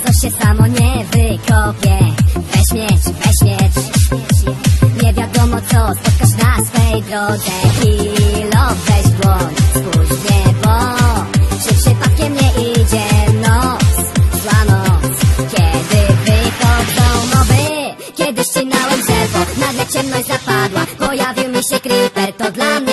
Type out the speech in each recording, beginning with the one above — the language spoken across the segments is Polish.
Lazo się samo nie wykopie Weź miecz, weź miecz. Nie wiadomo co spotkasz na swej drodze. Kilo, weź dłoń, spójrz w niebo. Czy przypadkiem nie idzie noc, zła noc Kiedy wychodzą mowy, kiedy ścinałem drzewo Nagle ciemność zapadła, pojawił mi się creeper To dla mnie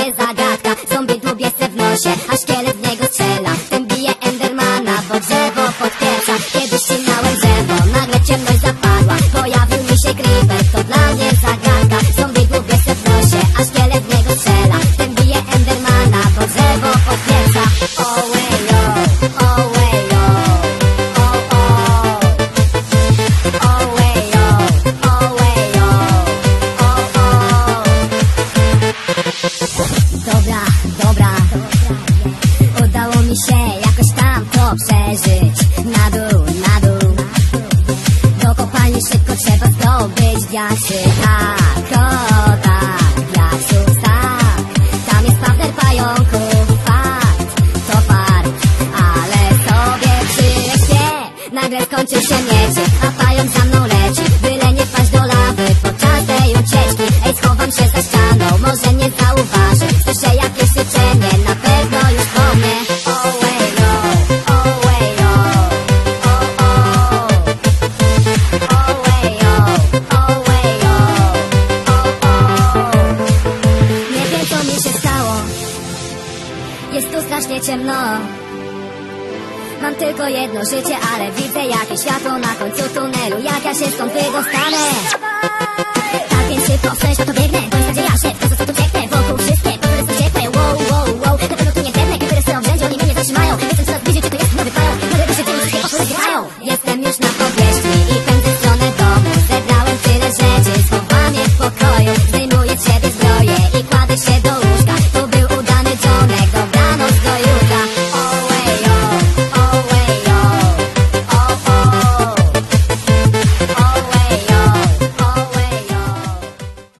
przeżyć. Na dół, na dół. Do kopalni szybko trzeba zdobyć. Diaksy o tak, diaksów tak. Tam jest powder pająków, fakt To fart, ale sobie przyśpię Nagle skończył się mieczyk, a pająk za mną leci Jest tu strasznie ciemno Mam tylko jedno życie, ale widzę jakieś światło na końcu tunelu Jak ja się stąd wydostanę?